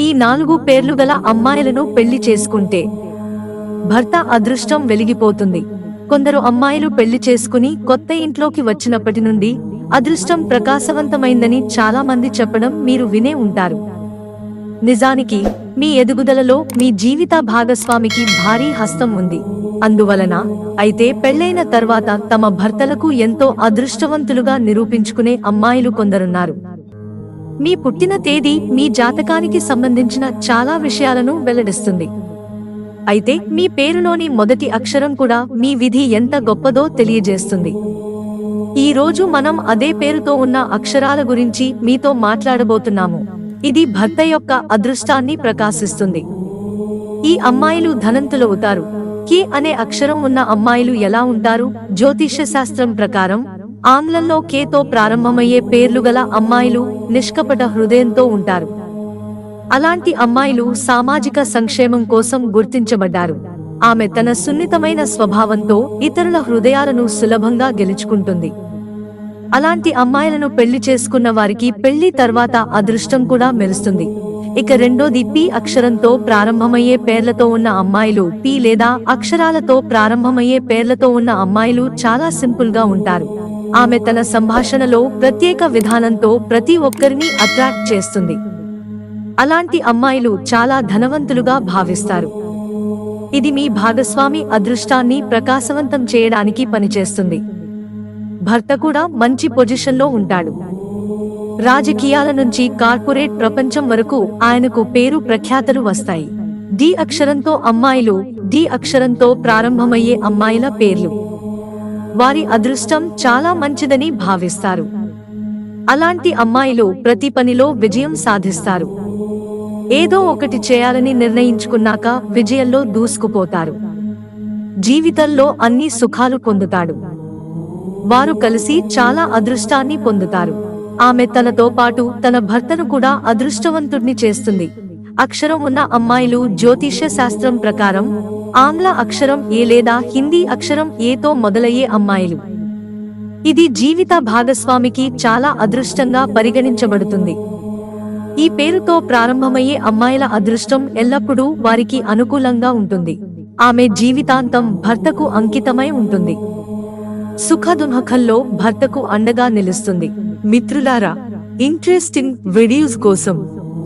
ఈ నాలుగు పేర్లు గల అమ్మాయిలను పెళ్ళి చేసుకుంటే భర్త అదృష్టం వెలిగిపోతుంది. కొందరు అమ్మాయిలు పెళ్ళి చేసుకుని కొత్త ఇంట్లోకి వచ్చినప్పటి నుండి అదృష్టం ప్రకాశవంతమైందని చాలా మంది చెప్పడం మీరు వినే ఉంటారు. నిజానికి మీ ఎదుగుదలలో మీ జీవిత భాగస్వామికి భారీ హస్తం ఉంది. అందువలన అయితే పెళ్ళైన తర్వాత తమ భర్తలకు ఎంతో అదృష్టవంతులుగా నిరూపించుకునే అమ్మాయిలు కొందరున్నారు. మీ పుట్టిన తేదీ మీ జాతకానికి సంబంధించిన చాలా విషయాలను వెల్లడిస్తుంది. అయితే మీ పేరులోని మొదటి అక్షరం కూడా మీ విధి ఎంత గొప్పదో తెలియజేస్తుంది. ఈ రోజు మనం అదే పేరుతో ఉన్న అక్షరాల గురించి మీతో మాట్లాడబోతున్నాము. ఇది భర్త యొక్క అదృష్టాన్ని ప్రకాశిస్తుంది. ఈ అమ్మాయిలు ధనంతులవుతారు కి అనే అక్షరం ఉన్న అమ్మాయిలు ఎలా ఉంటారు? జ్యోతిష్య శాస్త్రం ప్రకారం ఆంగ్లంలో కేతో ప్రారంభమయ్యే పేర్లు గల అమ్మాయిలు నిష్కపట హృదయంతో ఉంటారు. అలాంటి అమ్మాయిలు సామాజిక సంక్షేమం కోసం గుర్తించబడ్డారు. ఆమె తన సున్నితమైన స్వభావంతో ఇతరుల హృదయాలను సులభంగా గెలుచుకుంటుంది. అలాంటి అమ్మాయిలను పెళ్ళి చేసుకున్న వారికి పెళ్ళి తర్వాత అదృష్టం కూడా మెరుస్తుంది. ఇక రెండోది పి అక్షరంతో ప్రారంభమయ్యే పేర్లతో ఉన్న అమ్మాయిలు పి లేదా అక్షరాలతో ప్రారంభమయ్యే పేర్లతో ఉన్న అమ్మాయిలు చాలా సింపుల్గా ఉంటారు. ఆమె తన సంభాషణలో ప్రత్యేక విధానంతో ప్రతి ఒక్కరిని అట్రాక్ట్ చేస్తుంది. అలాంటి అమ్మాయిలు చాలా ధనవంతులుగా భావిస్తారు. ఇది మీ భాగస్వామి అదృష్టాన్ని ప్రకాశవంతం చేయడానికి పనిచేస్తుంది. భర్త కూడా మంచి పొజిషన్లో ఉంటాడు. రాజకీయాల నుంచి కార్పొరేట్ ప్రపంచం వరకు ఆయనకు పేరు ప్రఖ్యాతలు వస్తాయి. డి అక్షరంతో అమ్మాయిలు డి అక్షరంతో ప్రారంభమయ్యే అమ్మాయిల పేర్లు. వారి అదృష్టం చాలా మంచిదని భావిస్తారు. అలాంటి అమ్మాయిలు ప్రతి పనిలో విజయం సాధిస్తారు. ఏదో ఒకటి చేయాలని నిర్ణయించుకున్నాక విజయంలో దూసుకుపోతారు. జీవితంలో అన్ని సుఖాలు పొందుతాడు. వారు కలిసి చాలా అదృష్టాన్ని పొందుతారు. ఆమె తనతో పాటు తన భర్తను కూడా అదృష్టవంతుడిని చేస్తుంది. అక్షరం ఉన్న అమ్మాయిలు జ్యోతిష్య శాస్త్రం ప్రకారం ఆంగ్ల అక్షరం ఏ లేదా హిందీ అక్షరం ఏతో మొదలయ్యే అమ్మాయిలు. ఇది జీవిత భాగస్వామికి చాలా అదృష్టంగా పరిగణించబడుతుంది. ఈ పేరుతో ప్రారంభమయ్యే అమ్మాయిల అదృష్టం ఎల్లప్పుడూ వారికి అనుకూలంగా ఉంటుంది. ఆమె జీవితాంతం భర్తకు అంకితమై ఉంటుంది. సుఖదునఖల్లో భర్తకు అండగా నిలుస్తుంది. మిత్రులారా ఇంట్రెస్టింగ్ వీడియోస్ కోసం